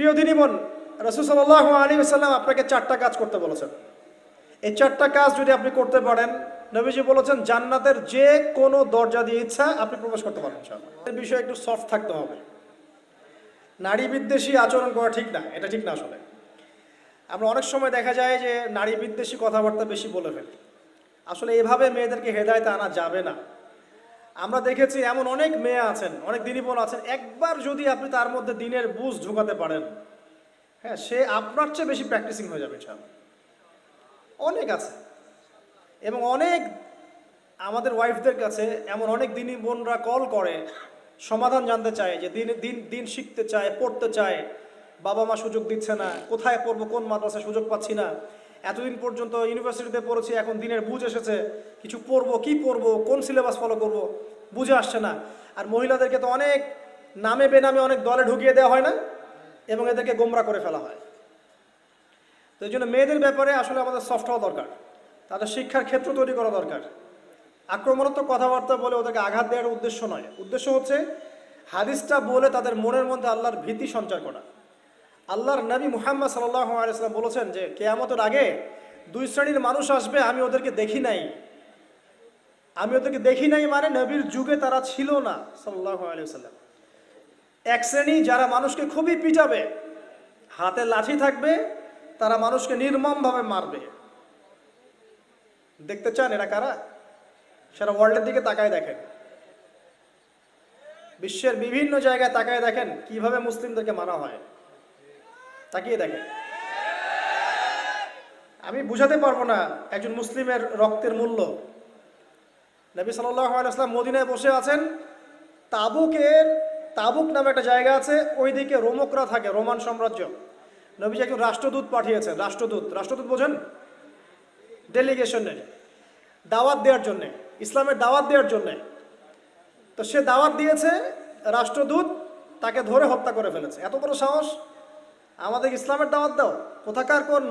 প্রিয় দিনী বোন, রসুল সাল্লাহ আলী সাল্লাম আপনাকে চারটা কাজ করতে বলেছেন। এই চারটা কাজ যদি আপনি করতে পারেন, নবীজি বলেছেন, জান্নাতের যে কোনো দরজা দিয়ে ইচ্ছা আপনি প্রবেশ করতে পারেন এর বিষয়ে একটু সফট থাকতে হবে। নারী বিদ্বেষী আচরণ করা ঠিক না, এটা ঠিক না আসলে। আমরা অনেক সময় দেখা যায় যে নারী বিদ্বেষী কথাবার্তা বেশি বলে ফেলি। আসলে এভাবে মেয়েদেরকে হেদায়তে আনা যাবে না। আমরা দেখেছি এমন অনেক মেয়ে আছেন, অনেক দিনী বোন আছেন। একবার যদি আপনি তার মধ্যে দিনের বুঝ ঢুকাতে পারেন হ্যাঁ সে আপনার চেয়ে বেশি প্র্যাকটিসিং হয়ে যাবে, ইনশাআল্লাহ। অনেক আছে। এবং অনেক আমাদের ওয়াইফদের কাছে এমন অনেক দিনী বোনরা কল করে, সমাধান জানতে চায় যে দিন দিন দিন শিখতে চায়, পড়তে চায় বাবা মা সুযোগ দিচ্ছে না, কোথায় পড়ব, কোন মাদ্রাসায় সুযোগ পাচ্ছি না। এতদিন পর্যন্ত ইউনিভার্সিটিতে পড়েছি, এখন দিনের বুঝ এসেছে কিছু পড়ব, কি পড়ব, কোন সিলেবাস ফলো করব, বুঝে আসছে না। আর মহিলাদেরকে তো অনেক নামে বেনামে অনেক দলে ঢুকিয়ে দেওয়া হয় না, এবং এদেরকে গোমরা করে ফেলা হয়। তো এই জন্য মেয়েদের ব্যাপারে আসলে আমাদের সফট হওয়া দরকার। তাদের শিক্ষার ক্ষেত্র তৈরি করা দরকার। আক্রমণাত্মক কথাবার্তা বলে ওদেরকে আঘাত দেওয়ার উদ্দেশ্য নয়। উদ্দেশ্য হচ্ছে, হাদিসটা বলে তাদের মনের মধ্যে আল্লাহর ভীতি সঞ্চার করা। আল্লাহর নবী মুহাম্মদ আলাইসাল্লাম বলেছেন যে কেয়ামতের আগে দুই শ্রেণির মানুষ আসবে, আমি ওদেরকে দেখি নাই। আমি ওদেরকে দেখি নাই মানে নবীর যুগে তারা ছিল না সাল্লাহ আলাইসাল্লাম এক শ্রেণি যারা মানুষকে খুবই পিটাবে, হাতে লাঠি থাকবে, তারা মানুষকে নির্মমভাবে মারবে। দেখতে চান এরা কারা? সেটা ওয়ার্ল্ডের দিকে তাকায় দেখেন। বিশ্বের বিভিন্ন জায়গায় তাকায় দেখেন কীভাবে মুসলিমদেরকে মারা হয়। তাকিয়ে দেখেন আমি বুঝাতে পারব না একজন মুসলিমের রক্তের মূল্য। নবী আলাইসলাম মদিনায় বসে আছেন। তাবুকের তাবুক নামে একটা জায়গা আছে, ওইদিকে রোমকরা থাকে, রোমান সাম্রাজ্য। নবীজি একজন রাষ্ট্রদূত পাঠিয়েছেন, রাষ্ট্রদূত। রাষ্ট্রদূত বোঝেন? ডেলিগেশনের দাওয়াত দেওয়ার জন্যে, ইসলামের দাওয়াত দেওয়ার জন্যে। তো সে দাওয়াত দিয়েছে রাষ্ট্রদূত, তাকে ধরে হত্যা করে ফেলেছে। এত বড় সাহস? আমাদের ইসলামের দাওয়াত দাও। কোথাকার কোন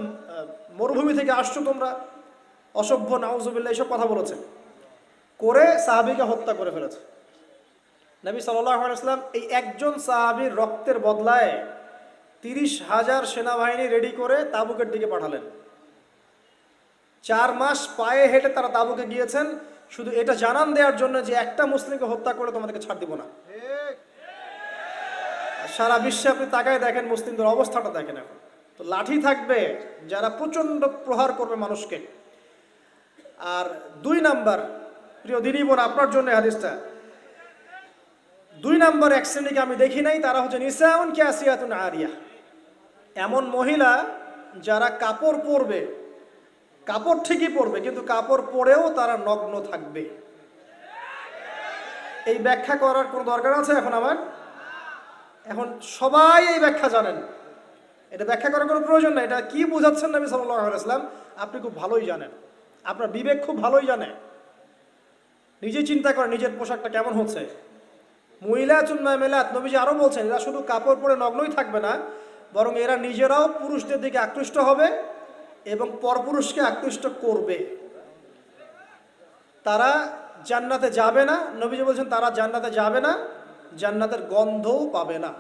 মরুভূমি থেকে আসছো তোমরা? অসভ্য নাউজুবিল্লা এইসব কথা বলেছে। করে সাহাবিকে হত্যা করে ফেলেছে। নবী সাল্লাম এই একজন সাহাবির রক্তের বদলায় তিরিশ হাজার সেনাবাহিনী রেডি করে তাবুকের দিকে পাঠালেন। চার মাস পায়ে হেঁটে তারা তাবুকে গিয়েছেন। শুধু এটা জানান দেওয়ার জন্য যে একটা মুসলিমকে হত্যা করে তোমাদেরকে ছাড় দিব না। সারা বিশ্বে আপনি তাকায় দেখেন, মুসলিমদের অবস্থাটা দেখেন এখন। তো লাঠি থাকবে, যারা প্রচণ্ড প্রহার করবে মানুষকে। আর দুই নাম্বার, প্রিয় দিনী বোন, আপনার জন্য হাদিসটা। দুই নাম্বার, এক শ্রেণীকে আমি দেখি নাই, তারা হচ্ছে নিসাউন ক্যাসিয়াতুন আরিয়া। এমন মহিলা যারা কাপড় পরবে, কাপড় ঠিকই পরবে, কিন্তু কাপড় পরেও তারা নগ্ন থাকবে। এই ব্যাখ্যা করার কোনো দরকার আছে এখন আমার? এখন সবাই এই ব্যাখ্যা জানেন। এটা ব্যাখ্যা করার কোনো প্রয়োজন নেই। এটা কি বোঝাচ্ছেন নবী সাল্লাহ আলাইসলাম আপনি খুব ভালোই জানেন। আপনার বিবেক খুব ভালোই জানে। নিজে চিন্তা করেন নিজের পোশাকটা কেমন হচ্ছে। মহিলা চুন্মা মেলাত নবীজি আরও বলছেন, এরা শুধু কাপড় পরে নগ্নই থাকবে না, বরং এরা নিজেরাও পুরুষদের দিকে আকৃষ্ট হবে এবং পরপুরুষকে আকৃষ্ট করবে। তারা জান্নাতে যাবে না। নবীজি বলছেন, তারা জান্নাতে যাবে না। জান্নাতের গন্ধও পাবে না।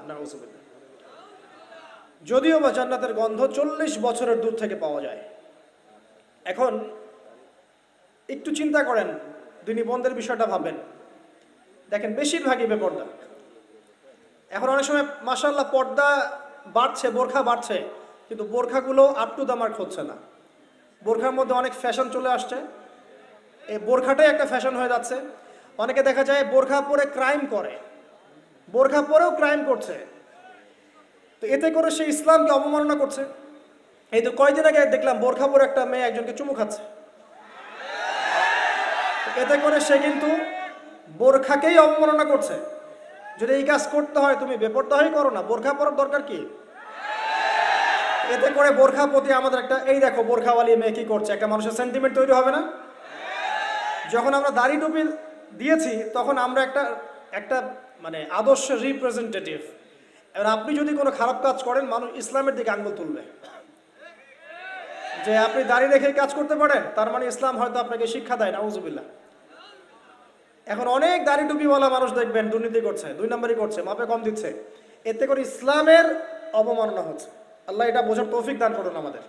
যদিও বা জান্নাতের গন্ধ চল্লিশ বছরের দূর থেকে পাওয়া যায়। এখন একটু চিন্তা করেন দিনী বন্ধের বিষয়টা ভাবেন দেখেন, বেশিরভাগই বেপর্দা। এখন অনেক সময় মাসাল্লাহ পর্দা বাড়ছে, বোরখা বাড়ছে, কিন্তু বোরখাগুলো আপ টু দ্য মার্ক হচ্ছে না। বোরখার মধ্যে অনেক ফ্যাশন চলে আসছে। এই বোরখাটাই একটা ফ্যাশন হয়ে যাচ্ছে। অনেকে দেখা যায় বোরখা পরে ক্রাইম করে। বোরখা পরেও ক্রাইম করছে। তো এতে করে সে ইসলামকে অবমাননা করছে। এই তো কয়দিন আগে দেখলাম বোরখা পরে একটা মেয়ে একজনকে চুমু খাচ্ছে। এতে করে সে কিন্তু বোরখাকেই অবমাননা করছে। যদি এই কাজ করতে হয়, তুমি বেপরদাহই করো না। বোরখা পরার দরকার কি? এতে করে বোরখা প্রতি আমাদের একটা, এই দেখো বোরখাওয়ালি মেয়ে কি করছে? একটা মানুষের সেন্টিমেন্ট তৈরি হবে না? যখন আমরা দাড়ি টুপি দিয়েছি, তখন আমরা একটা একটা মানে আদর্শ রিপ্রেজেন্টেটিভ এবার আপনি যদি কোনো খারাপ কাজ করেন, মানুষ ইসলামের দিকে আঙ্গুল তুলবে। যে আপনি দাঁড়িয়ে রেখে কাজ করতে পারেন, তার মানে ইসলাম হয়তো আপনাকে শিক্ষা দেয় না উজুবিল্লা এখন অনেক দাড়ি টুপিওয়ালা মানুষ দেখবেন, দুর্নীতি করছে, দুই নম্বরই করছে, মাপে কম দিচ্ছে। এতে করে ইসলামের অবমাননা হচ্ছে। আল্লাহ এটা বোঝার তৌফিক দান করুন আমাদের।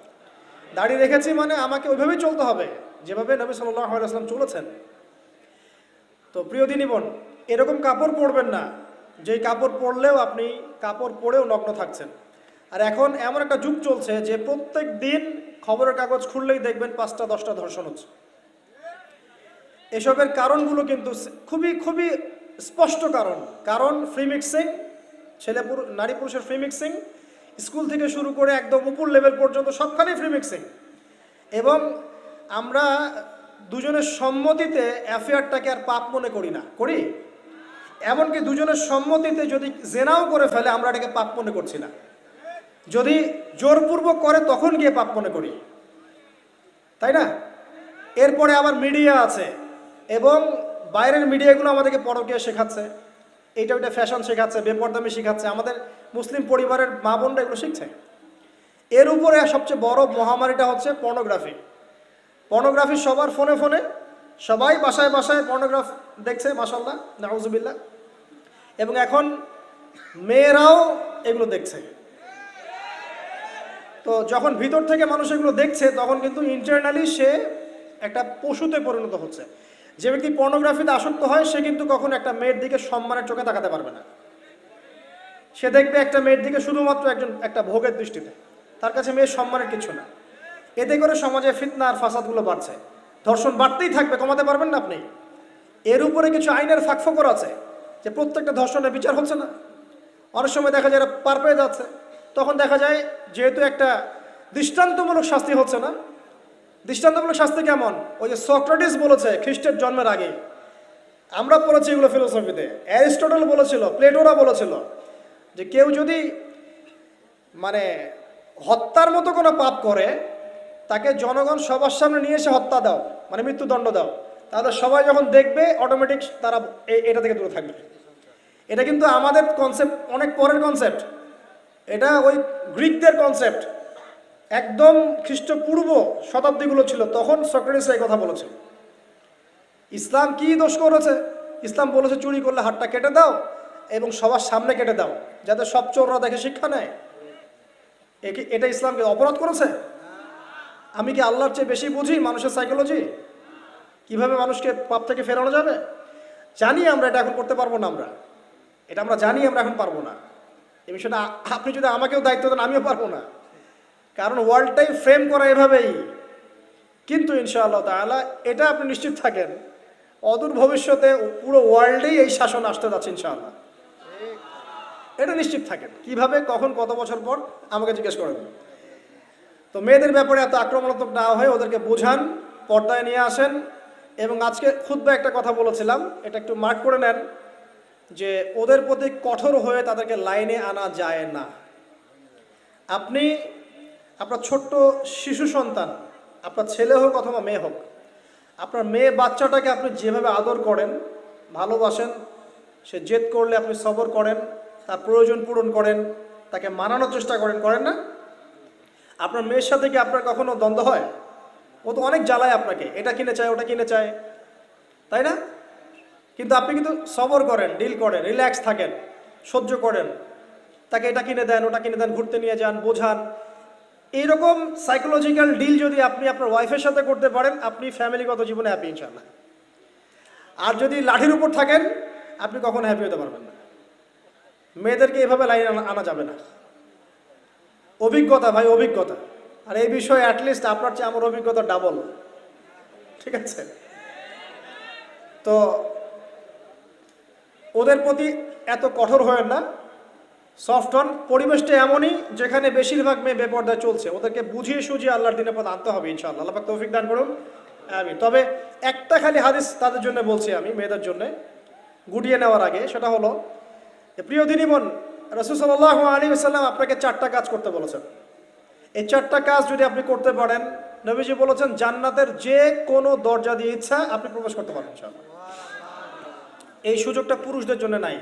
দাড়ি রেখেছি মানে আমাকে ওইভাবেই চলতে হবে, যেভাবে নবী সাল্লাহ আসলাম চলেছেন। তো প্রিয় দিনী বোন এরকম কাপড় পরবেন না। যেই কাপড় পরলেও আপনি কাপড় পরেও নগ্ন থাকছেন। আর এখন এমন একটা যুগ চলছে যে প্রত্যেক দিন খবরের কাগজ খুললেই দেখবেন পাঁচটা, দশটা ধর্ষণ হচ্ছে। এসবের কারণগুলো কিন্তু খুবই খুবই স্পষ্ট কারণ। কারণ ফ্রি মিক্সিং ছেলে নারী পুরুষের ফ্রি মিক্সিং স্কুল থেকে শুরু করে একদম উপর লেভেল পর্যন্ত সবখানেই ফ্রি মিক্সিং এবং আমরা দুজনের সম্মতিতে অ্যাফেয়ারটাকে আর পাপ মনে করি না। করি? এমনকি দুজনের সম্মতিতে যদি জেনাও করে ফেলে, আমরা এটাকে পাপ মনে করছি না। যদি জোরপূর্বক করে, তখন গিয়ে পাপ মনে করি। তাই না? এরপরে আবার মিডিয়া আছে, এবং বাইরের মিডিয়াগুলো আমাদেরকে পরকীয়া শেখাচ্ছে। এইটা ওইটা ফ্যাশন শেখাচ্ছে, বেপরদামি শেখাচ্ছে, আমাদের মুসলিম পরিবারের মা বোনরা এগুলো শিখছে। এর উপরে সবচেয়ে বড় মহামারীটা হচ্ছে পর্নোগ্রাফি। পর্নোগ্রাফি সবার ফোনে ফোনে, সবাই বাসায় বাসায় পর্নোগ্রাফ দেখছে মাসাল্লাহ নাউজুবিল্লাহ। এবং এখন মেয়েরাও এগুলো দেখছে। তো যখন ভিতর থেকে মানুষ এগুলো দেখছে, তখন কিন্তু ইন্টারনালি সে একটা পশুতে পরিণত হচ্ছে। যে ব্যক্তি পর্নোগ্রাফিতে আসক্ত হয়, সে কিন্তু কখনো একটা মেয়ের দিকে সম্মানের চোখে তাকাতে পারবে না। সে দেখবে একটা মেয়ের দিকে শুধুমাত্র একজন, একটা ভোগের দৃষ্টিতে। তার কাছে মেয়ের সম্মানের কিছু না। এতে করে সমাজে ফিতনা আর ফাসাদগুলো বাড়ছে। ধর্ষণ বাড়তেই থাকবে, কমাতে পারবেন না আপনি। এর উপরে কিছু আইনের ফাঁকফোকর আছে। যে প্রত্যেকটা ধর্ষণের বিচার হচ্ছে না। অনেক সময় দেখা যায় পার পেয়ে যাচ্ছে। তখন দেখা যায় যেহেতু একটা দৃষ্টান্তমূলক শাস্তি হচ্ছে না, দৃষ্টান্তমূলক শাস্তি কেমন? ওই যে সক্রেটিস বলেছে খ্রিস্টের জন্মের আগে। আমরা পড়েছি এগুলো ফিলোসফিতে অ্যারিস্টটল বলেছিল, প্লেটোরা বলেছিল যে কেউ যদি মানে হত্যার মতো কোনো পাপ করে, তাকে জনগণ সবার সামনে নিয়ে এসে হত্যা দাও মানে মৃত্যুদণ্ড দাও। তাহলে সবাই যখন দেখবে অটোমেটিক তারা এটা থেকে দূরে থাকবে। এটা কিন্তু আমাদের কনসেপ্ট অনেক পরের কনসেপ্ট এটা ওই গ্রিকদের কনসেপ্ট একদম খ্রিস্টপূর্ব শতাব্দীগুলো ছিল, তখন সক্রেটিস এই কথা বলেছে। ইসলাম কি দোষ করেছে? ইসলাম বলেছে চুরি করলে হাতটা কেটে দাও এবং সবার সামনে কেটে দাও, যাতে সব চোররা দেখে শিক্ষা নেয়। এটা ইসলামকে অপরাধ করেছে? আমি কি আল্লাহর চেয়ে বেশি বুঝি মানুষের সাইকোলজি কীভাবে মানুষকে পাপ থেকে ফেরানো যাবে? জানি আমরা এটা এখন করতে পারব না আমরা। এটা আমরা জানি আমরা এখন পারব না। এই বিষয়টা আপনি যদি আমাকেও দায়িত্ব দেন, আমিও পারব না। কারণ ওয়ার্ল্ডটাই ফ্রেম করা এভাবেই। কিন্তু ইনশাআল্লাহ তাআলা এটা আপনি নিশ্চিত থাকেন, অদূর ভবিষ্যতে পুরো ওয়ার্ল্ডেই এই শাসন আসতে যাচ্ছে ইনশাআল্লাহ। এটা নিশ্চিত থাকেন। কীভাবে, কখন, কত বছর পর? আমাকে জিজ্ঞেস করেন। তো মেয়েদের ব্যাপারে এত আক্রমণাত্মক না হয়ে ওদেরকে বোঝান, পর্দায় নিয়ে আসেন এবং আজকে খুদ্া একটা কথা বলেছিলাম, এটা একটু মার্ক করে নেন, যে ওদের প্রতি কঠোর হয়ে তাদেরকে লাইনে আনা যায় না। আপনি, আপনার ছোট্ট শিশু সন্তান, আপনার ছেলে হোক অথবা মেয়ে হোক, আপনার মেয়ে বাচ্চাটাকে আপনি যেভাবে আদর করেন, ভালোবাসেন, সে জেদ করলে আপনি সবর করেন, তার প্রয়োজন পূরণ করেন, তাকে মানানোর চেষ্টা করেন করেন না? আপনার মেয়ের সাথে কি আপনার কখনো দ্বন্দ্ব হয়? ও তো অনেক জ্বালায় আপনাকে। এটা কিনে চায়, ওটা কিনে চায়। তাই না? কিন্তু আপনি কিন্তু সবর করেন ডিল করেন রিল্যাক্স থাকেন, সহ্য করেন। তাকে এটা কিনে দেন, ওটা কিনে দেন, ঘুরতে নিয়ে যান, বোঝান। এইরকম সাইকোলজিক্যাল ডিল যদি আপনি আপনার ওয়াইফের সাথে করতে পারেন, আপনি ফ্যামিলিগত জীবনে হ্যাপি ইনশাল্লাহ আর যদি লাঠির উপর থাকেন, আপনি কখনো হ্যাপি হতে পারবেন না। মেয়েদেরকে এভাবে লাইন আনা আনা যাবে না। অভিজ্ঞতা, ভাই, অভিজ্ঞতা। আর এই বিষয়ে অ্যাটলিস্ট আপনার চেয়ে আমার অভিজ্ঞতা ডাবল ঠিক আছে? তো ওদের প্রতি এত কঠোর হয়েন না। সফট হন। পরিবেশটা এমনই, যেখানে বেশিরভাগ মেয়ে বেপর্দায় চলছে। ওদেরকে বুঝিয়ে সুঝিয়ে আল্লাহর দিনের পথ আনতে হবে ইনশাআল্লাহ। আল্লাহ তৌফিক দান করুন। আমি তবে একটা খালি হাদিস তাদের জন্য বলছি আমি, মেয়েদের জন্য। গুটিয়ে নেওয়ার আগে, সেটা হলো প্রিয় দিনী বোন, রসুল সাল্লাহ আলী সাল্লাম আপনাকে চারটা কাজ করতে বলেছেন। এই চারটা কাজ যদি আপনি করতে পারেন, নবীজি বলেছেন, জান্নাতের যে কোনো দরজা দিয়ে ইচ্ছা আপনি প্রবেশ করতে পারেন এই সুযোগটা পুরুষদের জন্য নাই।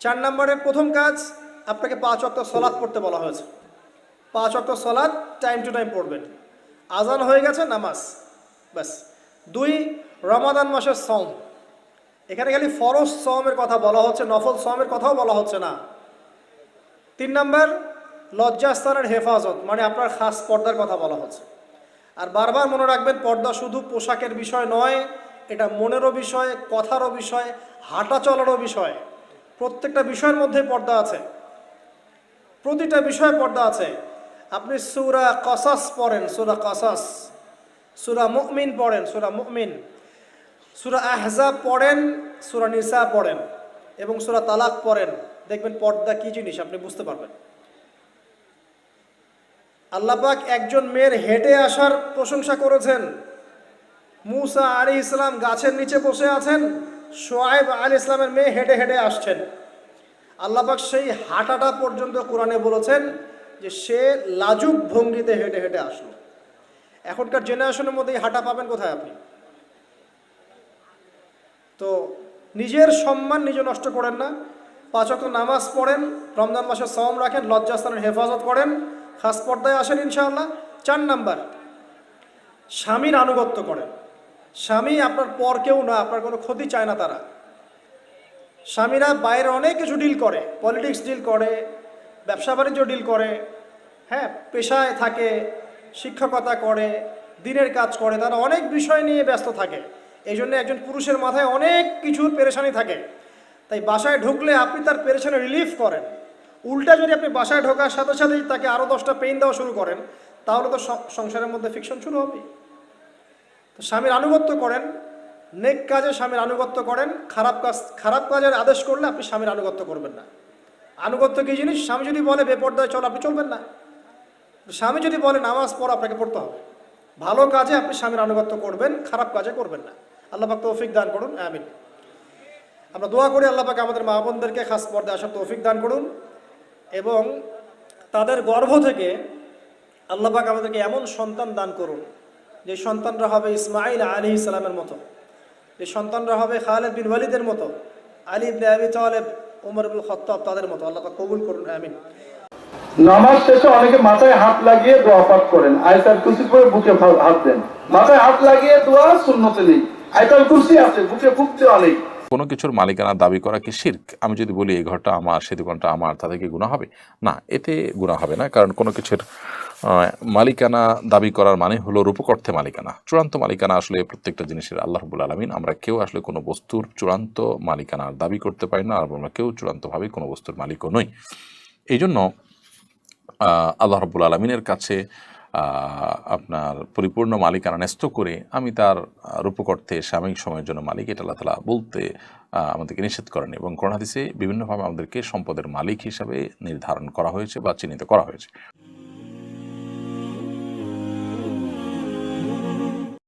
চার নম্বরের প্রথম কাজ, আপনাকে পাঁচ অক্ট সলাৎ পড়তে বলা হয়েছে। পাঁচ অক্ট সলাৎ টাইম টু টাইম পড়বেন। আজান হয়ে গেছে, নামাজ। ব্যাস। দুই, রমাদান মাসের সম এখানে খালি ফরজ সমের কথা বলা হচ্ছে, নফল সমের কথাও বলা হচ্ছে না। তিন নম্বর লজ্জাস্থানের হেফাজত মানে আপনার খাস পর্দার কথা বলা হচ্ছে। আর বারবার মনে রাখবেন, পর্দা শুধু পোশাকের বিষয় নয়, এটা মনেরও বিষয়, কথারও বিষয়, হাঁটা চলারও বিষয়। প্রত্যেকটা বিষয়ের মধ্যে পর্দা আছে। প্রতিটা বিষয়ে পর্দা আছে। আপনি সুরা কসাস পড়েন, সুরা কসাস। সুরা মুমিন পড়েন, সুরা মুমিন। সুরা আহজাব পড়েন, সুরা নিসা পড়েন এবং সুরা তালাক পড়েন। দেখবেন পর্দা কি জিনিস, আপনি বুঝতে পারবেন। আল্লাপাক একজন মেয়ের হেঁটে আসার প্রশংসা করেছেন। মুসা আলী ইসলাম গাছের নিচে বসে আছেন, সোয়াইব আল ইসলামের মেয়ে হেঁটে হেঁটে আসছেন। আল্লাপাক সেই হাঁটাটা পর্যন্ত কোরআনে বলেছেন যে সে লাজুক ভঙ্গিতে হেঁটে হেঁটে আসলো। এখনকার জেনারেশনের মধ্যে হাঁটা পাবেন কোথায় আপনি? তো নিজের সম্মান নিজে নষ্ট করেন না, পাঁচ নামাজ পড়েন, রমজান মাসে সম রাখেন, লজ্জাস্থানের হেফাজত করেন খাস পর্দায় আসেন ইনশাআল্লাহ। চার নাম্বার স্বামীর আনুগত্য করেন। স্বামী আপনার পর কেউ না, আপনার কোনো ক্ষতি চায় না তারা। স্বামীরা বাইরে অনেক কিছু ডিল করে পলিটিক্স ডিল করে, ব্যবসা বাণিজ্য ডিল করে হ্যাঁ পেশায় থাকে, শিক্ষকতা করে, দিনের কাজ করে, তারা অনেক বিষয় নিয়ে ব্যস্ত থাকে। এই জন্য একজন পুরুষের মাথায় অনেক কিছুর পেরেশানি থাকে। তাই বাসায় ঢুকলে আপনি তার পেরেশানি রিলিফ করেন। উল্টা যদি আপনি বাসায় ঢোকার সাথে সাথেই তাকে আরও দশটা পেইন দেওয়া শুরু করেন, তাহলে তো সংসারের মধ্যে ফিকশন শুরু হবে তো স্বামীর আনুগত্য করেন, নেক কাজে স্বামীর আনুগত্য করেন, খারাপ কাজ, খারাপ কাজের আদেশ করলে আপনি স্বামীর আনুগত্য করবেন না। আনুগত্য কি জিনিস? স্বামী যদি বলে, বেপর্দায় চল, আপনি চলবেন না। স্বামী যদি বলে, নামাজ পড়, আপনাকে পড়তে হবে। ভালো কাজে আপনি স্বামীর আনুগত্য করবেন, খারাপ কাজে করবেন না। আল্লাহ পাক তৌফিক দান করুন, আমিন। আমরা দোয়া করি, আল্লাহ পাক আমাদের মা বোনদেরকে খাস পর্দায় আসার তৌফিক দান করুন। এবং তাদের গর্ভ থেকে আল্লাহ পাক আমাদেরকে এমন সন্তান দান করুন, যে সন্তানরা হবে ইসমাইল আলী ইসলামের মতো, যে সন্তানরা হবে খালেদ বিন ওয়ালিদের মতো, আলী ইবনে আবি তালেব, উমর খত্তাব তাদের মতো। আল্লাহ কবুল করুন, আমিন। নামাজ শেষে অনেকে মাথায় হাত লাগিয়ে দোয়া পাঠ করেন। আয়তাল কুরসি পরে বুকে হাত দেন। মাথায় হাত লাগিয়ে দোয়া শূন্যতে নেই। আয়তাল কুরসি আছে, বুকে ফুক দেওয়া নেই কোনো কিছুর মালিকানা দাবি করা কি শির্ক? আমি যদি বলি এই ঘরটা আমার সে দোকানটা আমার, তাতে কি গুণা হবে? না, এতে গুণা হবে না, কারণ কোনো কিছুর মালিকানা দাবি করার মানে হলো রূপকর্থে মালিকানা। চূড়ান্ত মালিকানা আসলে প্রত্যেকটা জিনিসের আল্লাহ রবুল আলমিন। আমরা কেউ আসলে কোনো বস্তুর চূড়ান্ত মালিকানার দাবি করতে পারি না, আর আমরা কেউ চূড়ান্তভাবে কোনো বস্তুর মালিকও নই। এই জন্য আল্লাহ রব্বুল আলমিনের কাছে আপনার পরিপূর্ণ মালিকানা ন্যস্ত করে আমি তার রূপকর্থে সাময়িক সময়ের জন্য মালিক, এটা আল্লাহ তালা বলতে আমাদেরকে নিষেধ করেন এবং করোনাদিসে বিভিন্নভাবে আমাদেরকে সম্পদের মালিক হিসাবে নির্ধারণ করা হয়েছে বা চিহ্নিত করা হয়েছে।